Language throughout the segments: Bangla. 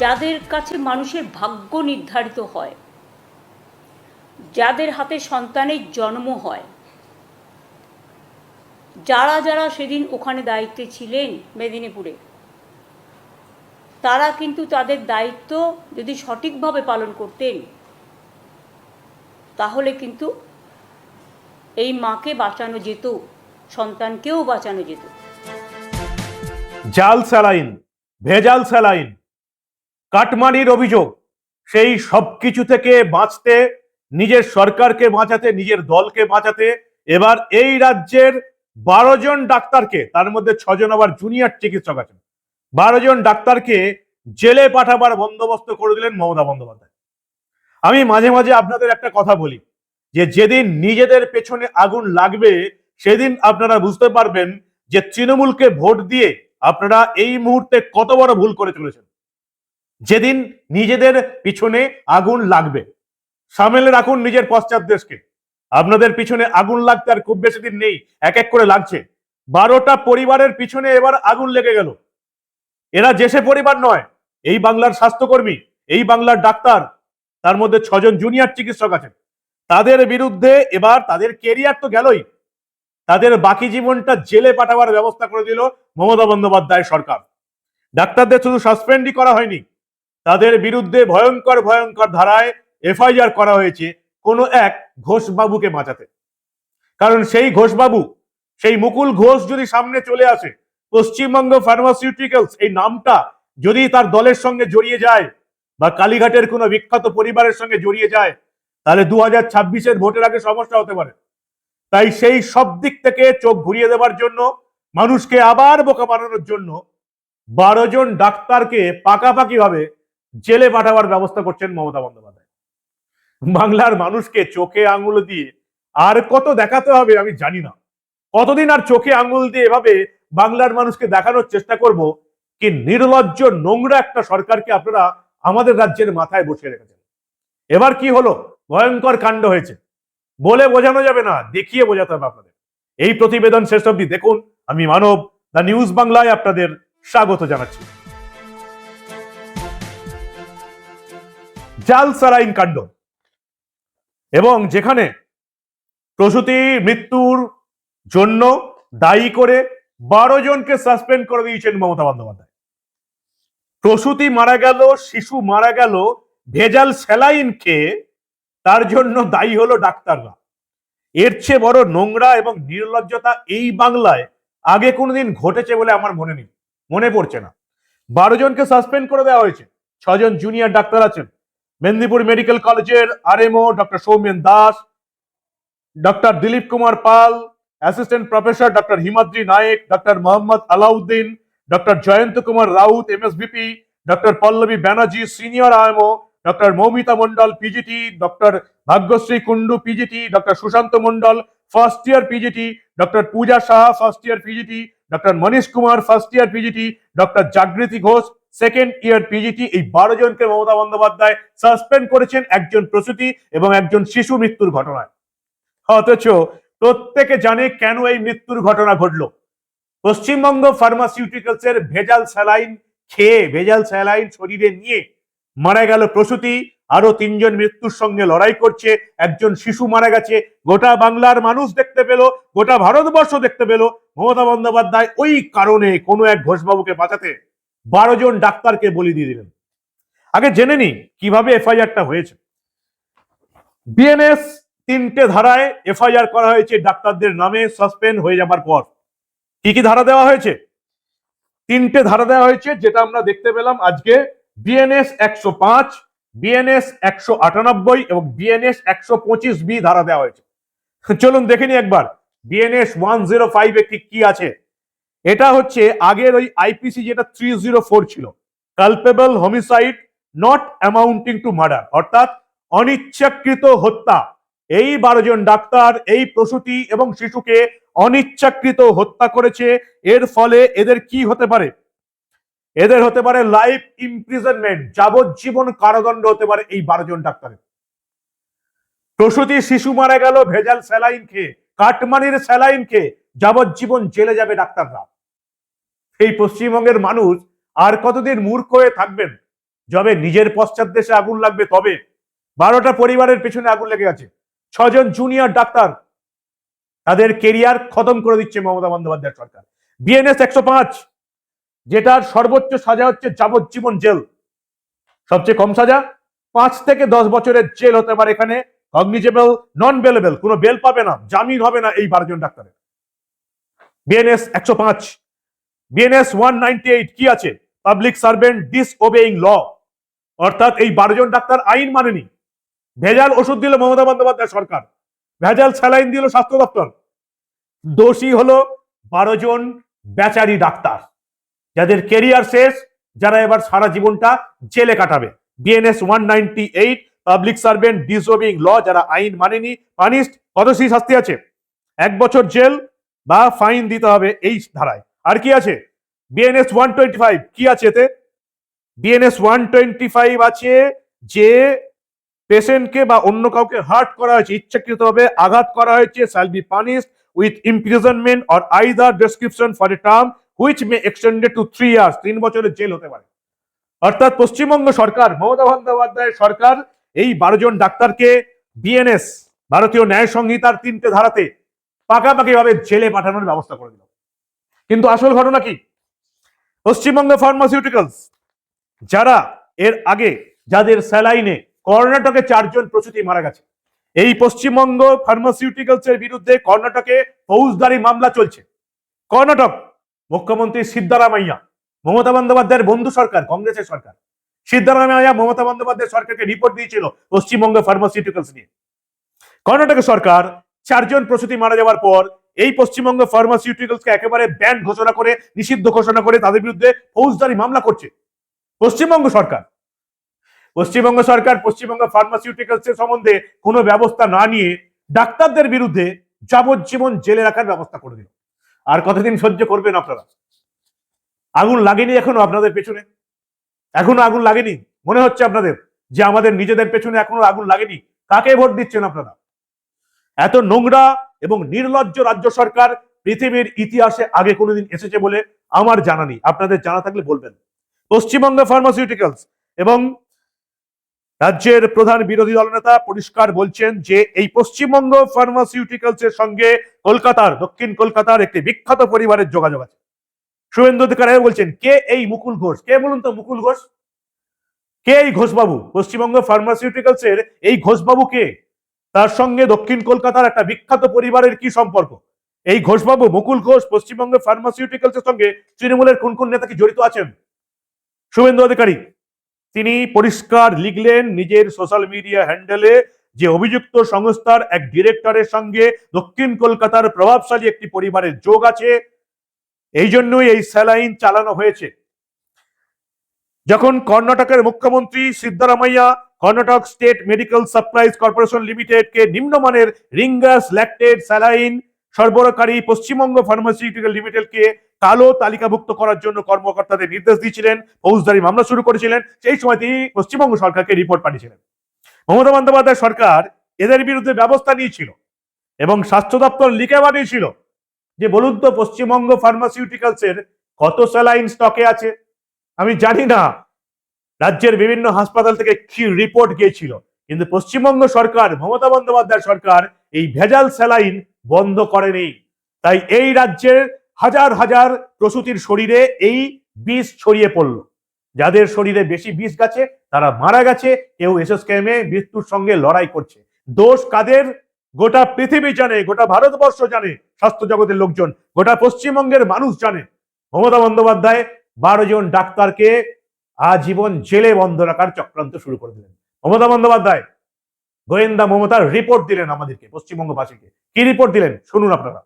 যাদের কাছে মানুষের ভাগ্য নির্ধারিত হয়, যাদের হাতে সন্তানের জন্ম হয়, যারা যারা সেদিন ওখানে দায়িত্বে ছিলেন মেদিনীপুরে, তারা কিন্তু তাদের দায়িত্ব যদি সঠিকভাবে পালন করতেন, তাহলে কিন্তু এই মাকে বাঁচানো যেত, সন্তানকেও বাঁচানো যেত। জাল স্যালাইন, ভেজাল স্যালাইন। কাটমানির অভিযোগ, সেই সব কিছু থেকে বাঁচতে, নিজের সরকারকে বাঁচাতে, নিজের দলকে বাঁচাতে, এবার এই রাজ্যের বারো জন ডাক্তারকে, তার মধ্যে ছজন আবার জুনিয়র চিকিৎসক আছেন, বারো জন ডাক্তারকে জেলে পাঠাবার বন্দোবস্ত করে দিলেন মমতা বন্দ্যোপাধ্যায়। আমি মাঝে মাঝে আপনাদের একটা কথা বলি, যে যেদিন নিজেদের পেছনে আগুন লাগবে, সেদিন আপনারা বুঝতে পারবেন যে তৃণমূলকে ভোট দিয়ে আপনারা এই মুহূর্তে কত বড় ভুল করে চলেছেন। যেদিন নিজেদের পিছনে আগুন লাগবে। সামলে রাখুন নিজের পশ্চাৎ দেশকে। আপনাদের পিছনে আগুন লাগতে আর খুব বেশি দিন নেই, এক এক করে লাগছে। বারোটা পরিবারের পিছনে এবার আগুন লেগে গেল। এরা যেসে পরিবার নয়, এই বাংলার স্বাস্থ্যকর্মী, এই বাংলার ডাক্তার, তার মধ্যে ছজন জুনিয়র চিকিৎসক আছেন। তাদের বিরুদ্ধে এবার তাদের কেরিয়ার তো গেলই। তাদের বাকি জীবনটা জেলে পাঠাবার ব্যবস্থা করে দিল মমতা বন্দ্যোপাধ্যায় সরকার। ডাক্তারদের শুধু সাসপেন্ডই করা হয়নি তাদের বিরুদ্ধে ভয়ঙ্কর ভয়ঙ্কর ধারায় এফআইআর করা হয়েছে কোনো এক ঘোষবাবুকে বাঁচাতে। কারণ সেই ঘোষবাবু সেই মুকুল ঘোষ যদি সামনে চলে আসে, পশ্চিমবঙ্গ ফার্মাসিউটিক্যালস এই নামটা যদি তার দলের সঙ্গে জড়িয়ে যায় বা কালীঘাটের কোনো বিখ্যাত পরিবারের সঙ্গে জড়িয়ে যায়, তাহলে দু হাজার ছাব্বিশের ভোটের আগে সমস্যা হতে পারে। তাই সেই সব দিক থেকে চোখ ঘুরিয়ে দেওয়ার জন্য, মানুষকে আবার বোকা বানানোর জন্য বারো জন ডাক্তারকে পাকাপাকি ভাবে জেলে পাঠাবার ব্যবস্থা করছেন মমতা বন্দ্যোপাধ্যায়। বাংলার মানুষকে চোখে আঙুল দিয়ে আর কত দেখাতে হবে আমি জানি না। কতদিন আর চোখে আঙুল দিয়ে এভাবে বাংলার মানুষকে দেখানোর চেষ্টা করব কি নির্লজ্জ নোংরা একটা সরকারকে আপনারা আমাদের রাজ্যের মাথায় বসিয়ে রেখেছেন। এবার কি হলো? ভয়ঙ্কর কাণ্ড হয়েছে। বলে বোঝানো যাবে না, দেখিয়ে বোঝাতে হবে আপনাদের। এই প্রতিবেদন শেষ অবধি দেখুন। আমি মানব, দ্য নিউজ বাংলায় আপনাদের স্বাগত জানাচ্ছি। জাল সারাইন কাণ্ড। এবং যেখানে প্রসূতি মৃত্যুর জন্য দায়ী করে বারো জনকে সাসপেন্ড করে দিয়েছেন মমতা বন্দ্যোপাধ্যায়। প্রসূতি মারা গেল, শিশু মারা গেল, ভেজাল স্যালাইন খেয়ে তার জন্য দায়ী হলো ডাক্তাররা। এর চেয়ে বড় নোংরা এবং নির্লজ্জতা এই বাংলায় আগে কোনোদিন ঘটেছে বলে আমার মনে নেই, মনে পড়ছে না। বারো জনকে সাসপেন্ড করে দেওয়া হয়েছে, ছজন জুনিয়র ডাক্তার আছেন। মেদিনীপুর মেডিকেল কলেজের RMO doctor Soumen Das, doctor Dilip Kumar Pal, assistant professor doctor Himadri Nayek, doctor Mohammad Alauddin, doctor Jayanta Kumar Raut MSVP doctor Pallabi Banerjee, senior IMO doctor Moumita Mondal PGT, doctor Bhagyashree Kundu PGT, doctor Sushanta Mondal first year PGT, doctor Puja Saha, first year PGT, doctor Manish Kumar, first year PGT, doctor Jagriti Ghosh second year PGT এই বারো জনকে মমতা বন্দ্যোপাধ্যায় সাসপেন্ড করেছেন একজন প্রসূতি এবং একজন শিশু মৃত্যুর ঘটনায়। অথচ প্রত্যেকে জানে কেন এই মৃত্যুর ঘটনা ঘটলো। পশ্চিমবঙ্গ ফার্মাসিউটিক্যালস এর ভেজাল স্যালাইন খেয়ে, ভেজাল স্যালাইন শরীরে নিয়ে মারা গেল প্রসূতি আরও তিনজন মৃত্যুর সঙ্গে লড়াই করছে, একজন শিশু মারা গেছে, গোটা বাংলার মানুষ দেখতে পেল, গোটা ভারতবর্ষ দেখতে পেল মমতা বন্দ্যোপাধ্যায় ওই কারণে কোনো এক ঘোষবাবুকে বাঁচাতে। বারো জন ডাক্তারকে বলি দিয়ে দিলেন। আগে জেনে নি কীভাবে এফআইআরটা হয়েছে। বিএনএস তিনটে ধারায় এফআইআর করা হয়েছে, ডাক্তারদের নামে সাসপেন্ড হয়ে যাবার পর। কি কি ধারা দেওয়া হয়েছে? তিনটে ধারা দেওয়া হয়েছে, যেটা আমরা দেখতে পেলাম আজকে। বিএনএস একশো পাঁচ, বিএনএস একশো আটানব্বই এবং বিএনএস একশো পঁচিশ বি ধারা দেওয়া হয়েছে। চলুন দেখে নি একবার। বিএনএস ওয়ান জিরো ফাইভ ঠিক কি আছে? এটা হচ্ছে আগের ওই আইপিসি যেটা থ্রি জিরো ফোর ছিল। Culpable homicide not amounting to murder অর্থাৎ অনিচ্ছাকৃত হত্যা। এই বারো জন ডাক্তার, এই প্রসূতি এবং শিশুকে অনিচ্ছাকৃত হত্যা করেছে। এর ফলে এদের কি হতে পারে? এদের হতে পারে লাইফ ইমপ্রিজনমেন্ট যাবজ্জীবন কারাদণ্ড হতে পারে এই বারো জন ডাক্তারের। প্রসূতি শিশু মারা গেল, ভেজাল স্যালাইন খেয়ে, কাটমানির স্যালাইন খেয়ে, যাবজ্জীবন জেলে যাবে ডাক্তাররা। এই পশ্চিমবঙ্গের মানুষ আর কতদিন মূর্খ হয়ে থাকবেন? যবে নিজের পশ্চাৎ দেশে আগুন লাগবে তবে। বারোটা পরিবারের পেছনে আগুন লেগে গেছে। ছজন জুনিয়র ডাক্তার। তাদের কেরিয়ার খতম করে দিচ্ছে মমতা বন্দ্যোপাধ্যায় সরকার। বিএনএস একশো পাঁচ, যেটার সর্বোচ্চ সাজা হচ্ছে যাবজ্জীবন জেল। সবচেয়ে কম সাজা, পাঁচ থেকে দশ বছরের জেল হতে পারে এখানে। কগনিজেবল নন বেলেবেল কোনো বেল পাবে না, জামিন হবে না এই বারোজন ডাক্তারের। বিএনএস একশো পাঁচ বিএনএস ওয়ান নাইনটি এইট কি আছে? Public servant disobeying law অর্থাৎ এই বারোজন ডাক্তার আইন মানেনি। ভেজাল ওষুধ দিল মমতা বন্দ্যোপাধ্যায় সরকার। ভেজাল স্যালাইন দিল স্বাস্থ্য দপ্তর। দোষী হলো বারো জন বেচারি ডাক্তার। যাদের কেরিয়ার শেষ, যারা এবার সারা জীবনটা জেলে কাটাবে। BNS one ninety eight public servant disobeying law যারা আইন মানেনি পানিশড কত শাস্তি আছে? এক বছর জেল বা ফাইন দিতে হবে এই ধারায়। আর কি আছে? বিএনএস ওয়ান টোয়েন্টি ফাইভ কি আছে এতে? বিএনএস ওয়ান টোয়েন্টি ফাইভ আছে যে পেশেন্টকে বা অন্য কাউকে হার্ট করা হয়েছে, ইচ্ছাকৃতভাবে আঘাত করা হয়েছে shall be punished with imprisonment or either description for a term which may extended to three years তিন বছরের জেল হতে পারে। অর্থাৎ পশ্চিমবঙ্গ সরকার, মমতা বন্দ্যোপাধ্যায় সরকার এই বারো জন ডাক্তারকে বিএনএস ভারতীয় ন্যায় সংহিতার তিনটে ধারাতে পাকাপাকি ভাবে জেলে পাঠানোর ব্যবস্থা করে দিল। কিন্তু আসল ঘটনা কি? পশ্চিমবঙ্গ ফার্মাসিউটিক্যালস যারা এর আগে যাদের স্যালাইনে কর্ণাটকে চারজন প্রসূতি মারা গেছে, এই পশ্চিমবঙ্গ ফার্মাসিউটিক্যালস এর বিরুদ্ধে কর্ণাটকে ফৌজদারি মামলা চলছে। কর্ণাটক, মুখ্যমন্ত্রী সিদ্ধারামাইয়া, মমতা বন্দ্যোপাধ্যায়ের বন্ধু সরকার, কংগ্রেসের সরকার, সিদ্ধারামাইয়া মমতা বন্দ্যোপাধ্যায় সরকারকে রিপোর্ট দিয়েছিল পশ্চিমবঙ্গ ফার্মাসিউটিক্যালস নিয়ে। কর্ণাটক সরকার চারজন প্রসূতি মারা যাওয়ার পর এই পশ্চিমবঙ্গ ফার্মাসিউটিক্যালসকে একেবারে ব্যান ঘোষণা করে, নিষিদ্ধ ঘোষণা করে তাদের বিরুদ্ধে ফৌজদারি মামলা করছে। পশ্চিমবঙ্গ সরকার। পশ্চিমবঙ্গ সরকার পশ্চিমবঙ্গ ফার্মাসিউটিক্যালসের সম্বন্ধে কোনো ব্যবস্থা না নিয়ে ডাক্তারদের বিরুদ্ধে যাবজ্জীবন জেলে রাখার ব্যবস্থা করে দিল। আর কতদিন সহ্য করবেন আপনারা? আগুন লাগেনি এখনও আপনাদের পেছনে? এখনও আগুন লাগেনি? মনে হচ্ছে আপনাদের যে আমাদের নিজেদের পেছনে এখনও আগুন লাগেনি? কাকে ভোট দিচ্ছেন আপনারা? এত নোংরা এবং নির্লজ্জ রাজ্য সরকার পৃথিবীর ইতিহাসে আগে কোনোদিন এসেছে বলে আমার জানা নেই। আপনাদের জানা থাকলে বলবেন। পশ্চিমবঙ্গ ফার্মাসিউটিক্যালস এবং রাজ্যের প্রধান বিরোধী দলনেতা পরিষ্কার বলছেন যে, এই পশ্চিমবঙ্গ ফার্মাসিউটিক্যালস এর সঙ্গে কলকাতার, দক্ষিণ কলকাতার একটি বিখ্যাত পরিবারের যোগাযোগ আছে। শুভেন্দু অধিকারী বলছেন, কে এই মুকুল ঘোষ? কে বলুন তো মুকুল ঘোষ? কে এই ঘোষবাবু? পশ্চিমবঙ্গ ফার্মাসিউটিক্যালস এর এই ঘোষবাবু কে? তার সঙ্গে দক্ষিণ কলকাতার একটা বিখ্যাত পরিবারের কি সম্পর্ক? এই ঘোষবাবু, মুকুল ঘোষ পশ্চিমবঙ্গ ফার্মাসিউটিক্যালস এর সঙ্গে তৃণমূলের কোন কোন নেতা কি জড়িত আছেন? শুভেন্দু অধিকারী, তিনি পরিষ্কার লিখলেন নিজের সোশ্যাল মিডিয়া হ্যান্ডেলে যে অভিযুক্ত সংস্থার এক ডিরেক্টরের সঙ্গে দক্ষিণ কলকাতার প্রভাবশালী একটি পরিবারের যোগ আছে। এই জন্যই এই স্যালাইন চালানো হয়েছে। যখন কর্ণাটকের মুখ্যমন্ত্রী Siddaramaiah Karnataka state medical supplies corporation লিমিটেডকে নিম্নমানের রিঙ্গাস ল্যাকটেড স্যালাইন সরবরাহকারী পশ্চিমবঙ্গ ফার্মাসিউটিক্যাল লিমিটেডকে কালো তালিকাভুক্ত করার জন্য কর্মকর্তাদের নির্দেশ দিয়েছিলেন, ফৌজদারি মামলা শুরু করেছিলেন, সেই সময় তিনি পশ্চিমবঙ্গ সরকারকে রিপোর্ট পাঠিয়েছিলেন। মমতা বন্দ্যোপাধ্যায় সরকার এদের বিরুদ্ধে ব্যবস্থা নিয়েছিল এবং স্বাস্থ্য দপ্তর লিখে পাঠিয়েছিল যে, বলুন তো পশ্চিমবঙ্গ ফার্মাসিউটিক্যালস এর কত স্যালাইন স্টকে আছে? আমি জানি না। রাজ্যের বিভিন্ন হাসপাতাল থেকে কি রিপোর্ট গিয়েছিল? কিন্তু পশ্চিমবঙ্গ সরকার, মমতা বন্দ্যোপাধ্যায় সরকার এই ভেজাল স্যালাইন বন্ধ করেনি। তাই এই রাজ্যের হাজার হাজার প্রসূতির শরীরে এই বিষ ছড়িয়ে পড়ল। যাদের শরীরে বেশি বিষ গেছে, তারা মারা গেছে, কেউ এসএসকেএমে মৃত্যুর সঙ্গে লড়াই করছে। দোষ কাদের? গোটা পৃথিবী জানে, গোটা ভারতবর্ষ জানে, স্বাস্থ্য জগতের লোকজন, গোটা পশ্চিমবঙ্গের মানুষ জানে। মমতা বন্দ্যোপাধ্যায় বারো জন ডাক্তারকে আজীবন জেলে বন্ধ রাখার চক্রান্ত শুরু করে দিলেন। মমতা বন্দ্যোপাধ্যায়, গোয়েন্দা মমতার রিপোর্ট দিলেন আমাদেরকে পশ্চিমবঙ্গবাসীকে কি রিপোর্ট দিলেন? শুনুন আপনারা।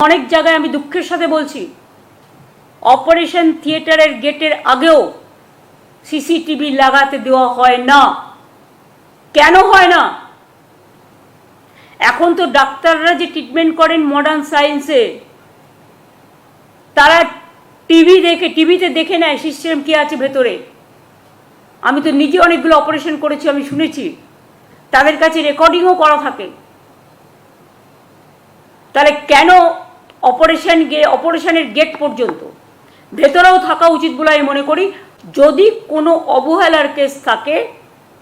অনেক জায়গায় আমি দুঃখের সাথে বলছি অপারেশন থিয়েটারের গেটের আগেও সিসিটিভি লাগাতে দেওয়া হয় না। কেন হয় না? এখন তো ডাক্তাররা যে ট্রিটমেন্ট করেন মডার্ন সায়েন্সে তারা টিভি দেখে টিভিতে দেখে নেয় সিস্টেম কি আছে ভেতরে? আমি তো নিজে অনেকগুলো অপারেশন করেছি, আমি শুনেছি। তাদের কাছে রেকর্ডিংও করা থাকে। তাহলে কেন অপারেশন গে অপারেশনের গেট পর্যন্ত? ভেতরেও থাকা উচিত বলে আমি মনে করি, যদি কোনো অবহেলার কেস থাকে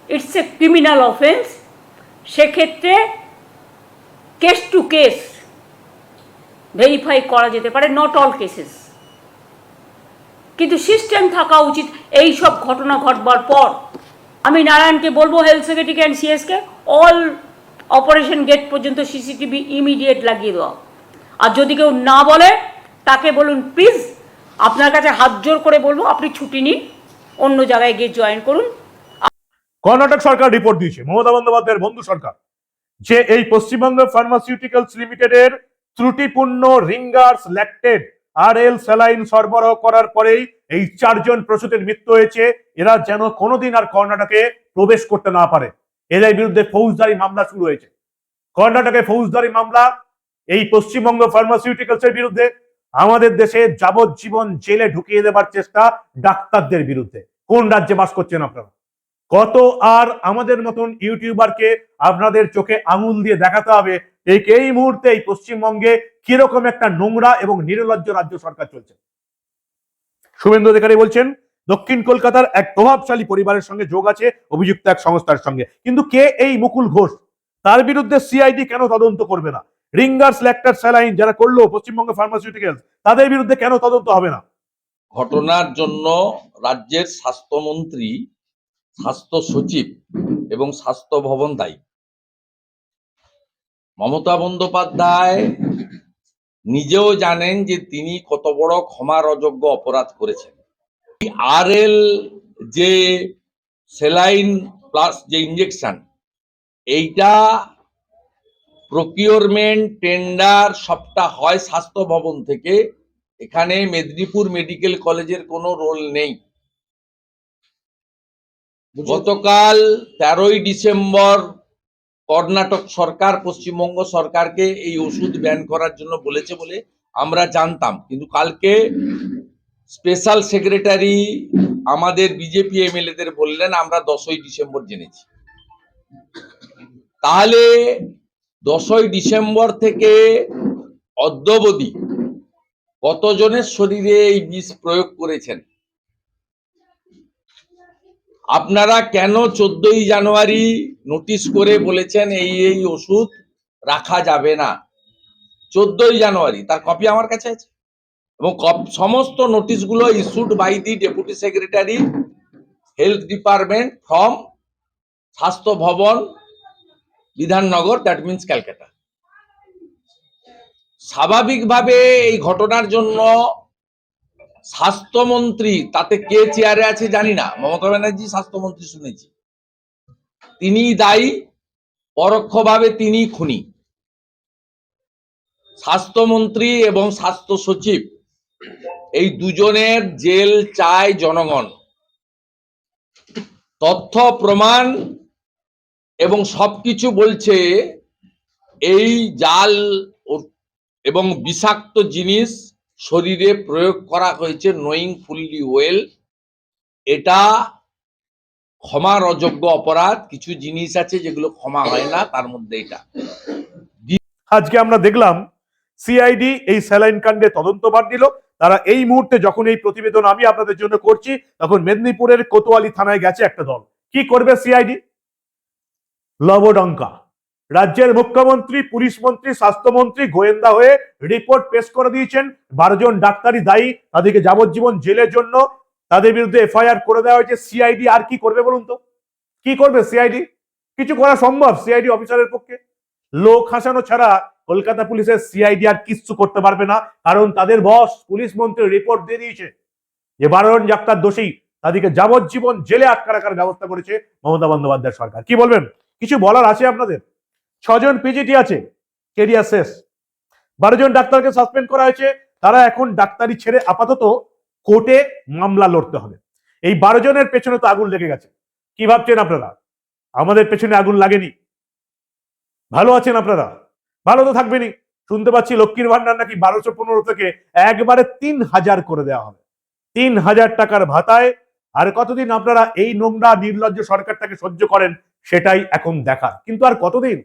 ইটস এ ক্রিমিনাল অফেন্স সেক্ষেত্রে কেস টু কেস ভেরিফাই করা যেতে পারে নট অল কেসেস কিন্তু সিস্টেম থাকা উচিত এই সব ঘটনা ঘটবার পর। আমি নারায়ণকে বলব হেলথ সেক্রেটারিকে অ্যান্ড সিএসকে অল অপারেশন গেট পর্যন্ত সিসিটিভি ইমিডিয়েট লাগিয়ে দেওয়া আর যদি কেউ না বলে, তাকে বলুন প্লিজ আপনার কাছে হাত জোর করে বলব, আপনি ছুটি নিন, অন্য জায়গায় গিয়ে জয়েন করুন। কর্ণাটক সরকার রিপোর্ট দিয়েছে, মমতা বন্দ্যোপাধ্যায়ের বন্ধু সরকার, যে এই পশ্চিমবঙ্গ ফার্মাসিউটিক্যালস লিমিটেডের ত্রুটিপূর্ণ Ringer's lactate R L saline সরবরাহ করার পরেই এই চারজন প্রসূতির মৃত্যু হয়েছে। এরা যেন কোনোদিন আর কর্ণাটকে প্রবেশ করতে না পারে। এদের বিরুদ্ধে ফৌজদারি মামলা শুরু হয়েছে। কর্ণাটকে ফৌজদারি মামলা এই পশ্চিমবঙ্গ ফার্মাসিউটিক্যালস এর বিরুদ্ধে, আমাদের দেশে যাবজ্জীবন জেলে ঢুকিয়ে দেবার চেষ্টা ডাক্তারদের বিরুদ্ধে। কোন রাজ্যে বাস করছেন আপনারা? কত আর আমাদের মতন ইউটিউবারকে আপনাদের চোখে আঙুল দিয়ে দেখাতে হবে এই এই মুহূর্তে এই পশ্চিমবঙ্গে কীরকম একটা নোংরা এবং নির্লজ্জ রাজ্য সরকার চলছে? শুভেন্দু অধিকারী বলছেন, দক্ষিণ কলকাতার এক প্রভাবশালী পরিবারের সঙ্গে যোগ আছে অভিযুক্ত এক সংস্থার সঙ্গে। কিন্তু কে এই মুকুল ঘোষ? তার বিরুদ্ধে সিআইডি কেন তদন্ত করবে না? রিঙ্গার্স, ল্যাক্টার, স্যালাইন যারা করল পশ্চিমবঙ্গ ফার্মাসিউটিক্যালস, তাদের বিরুদ্ধে কেন তদন্ত হবে না? ঘটনার জন্য রাজ্যের স্বাস্থ্যমন্ত্রী, স্বাস্থ্য সচিব এবং স্বাস্থ্য ভবন দায়ী। মমতা বন্দ্যোপাধ্যায় নিজেও জানেন যে তিনি কত বড় ক্ষমার অযোগ্য অপরাধ করেছেন। আর এল যে সেলাইন প্লাস যে ইঞ্জেকশন এইটা প্রকিউরমেন্ট টেন্ডার সবটা হয় স্বাস্থ্য ভবন থেকে। এখানে মেদিনীপুর মেডিকেল কলেজের কোনো রোল নেই। গতকাল তেরোই ডিসেম্বর কর্ণাটক সরকার, পশ্চিমবঙ্গ সরকারকে এই ওষুধ ব্যান করার জন্য বলেছে বলে আমরা জানতাম। কিন্তু কালকে স্পেশাল সেক্রেটারি আমাদের বিজেপি এমএলএদের বললেন, আমরা দশই ডিসেম্বর জেনেছি। তাহলে দশই ডিসেম্বর থেকে অদ্যবধি কতজনের শরীরে এই বিষ প্রয়োগ করেছেন? আপনারা কেন চোদ্দই জানুয়ারি নোটিশ করে বলেছেন এই এই ওষুধ রাখা যাবে না? চোদ্দই জানুয়ারি, তার কপি আমার কাছে আছে। এবং সমস্ত নোটিশগুলো issued by the deputy secretary health department from Swasthya Bhawan, Bidhannagar that means Calcutta. স্বাভাবিকভাবে এই ঘটনার জন্য স্বাস্থ্যমন্ত্রী, তাতে কে চেয়ারে আছে জানি না। মমতা ব্যানার্জি স্বাস্থ্যমন্ত্রী শুনেছি। তিনি দায়ী, পরোক্ষভাবে তিনি খুনি। স্বাস্থ্যমন্ত্রী এবং স্বাস্থ্য সচিব, এই দুজনের জেল চায় জনগণ। তথ্য, প্রমাণ এবং সবকিছু বলছে এই জাল এবং বিষাক্ত জিনিস শরীরে প্রয়োগ করা হয়েছে নোয়িং ফুললি ওয়েল এটা ক্ষমার অযোগ্য অপরাধ, কিছু জিনিস আছে যেগুলো ক্ষমা হয় না, তার মধ্যে এটা। আজকে আমরা দেখলাম সিআইডি এই স্যালাইন কাণ্ডে তদন্তভার দিল। তারা এই মুহূর্তে যখন এই প্রতিবেদন আমি আপনাদের জন্য করছি, তখন মেদিনীপুরের কোতোয়ালি থানায় গেছে একটা দল। কি করবে সিআইডি লবডঙ্কা। রাজ্যের মুখ্যমন্ত্রী, পুলিশ মন্ত্রী, স্বাস্থ্যমন্ত্রী গোয়েন্দা হয়ে রিপোর্ট পেশ করে দিয়েছেন। বারো জন ডাক্তারি দায়ী। তাদেরকে যাবজ্জীবন জেলের জন্য তাদের বিরুদ্ধে এফআইআর করে দেওয়া হয়েছে। সিআইডি আর কি করবে বলুন তো? কি করবে সিআইডি? কিছু করা সম্ভব সিআইডি অফিসারের পক্ষে? লোক হাসানো ছাড়া কলকাতা পুলিশের সিআইডি আর কিচ্ছু করতে পারবে না, কারণ তাদের বস পুলিশ মন্ত্রী রিপোর্ট দিয়ে দিয়েছে। যে বারো জন ডাক্তার দোষী, তাদেরকে যাবজ্জীবন জেলে আটকা রাখার ব্যবস্থা করেছে মমতা বন্দ্যোপাধ্যায় সরকার। কি বলবেন? কিছু বলার আছে আপনাদের? ছজন পিজিটি আছে কেরিয়ার শেষ। বারো জন ডাক্তারকে সাসপেন্ড করা হয়েছে, তারা এখন ডাক্তারি ছেড়ে আপাতত কোর্টে মামলা লড়তে হবে। এই বারো জনের পেছনে তো আগুন লেগে গেছে। কি ভাবছেন আপনারা? আমাদের পেছনে আগুন লাগেনি। ভালো আছেন আপনারা? ভালো তো থাকবেনই। শুনতে পাচ্ছি লক্ষ্মীর ভান্ডার নাকি বারোশো পনেরো থেকে একবারে তিন হাজার করে দেওয়া হবে। তিন হাজার টাকার ভাতায়। আর কতদিন আপনারা এই নোংরা, নির্লজ্জ সরকারটাকে সহ্য করেন, সেটাই এখন দেখার। কিন্তু আর কতদিন?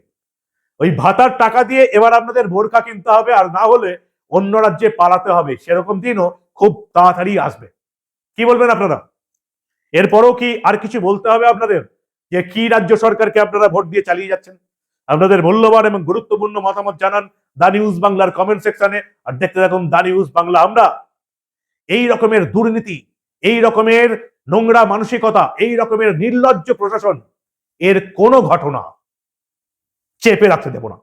ওই ভাতার টাকা দিয়ে এবার আপনাদের বোরখা কিনতে হবে, আর না হলে অন্য রাজ্যে পালাতে হবে। সেরকম দিনও খুব তাড়াতাড়ি আসবে। কি বলবেন আপনারা? এরপরও কি আর কিছু বলতে হবে আপনাদের? যে কি রাজ্য সরকারকে আপনারা ভোট দিয়ে চালিয়ে যাচ্ছেন? আপনাদের মূল্যবান এবং গুরুত্বপূর্ণ মতামত জানান দা নিউজ বাংলার কমেন্ট সেকশনে, আর দেখতে থাকুন দা নিউজ বাংলা। আমরা এই রকমের দুর্নীতি, এই রকমের নোংরা মানসিকতা, এই রকমের নির্লজ্জ প্রশাসন, এর কোনো ঘটনা চেপে রাখতে দেব না।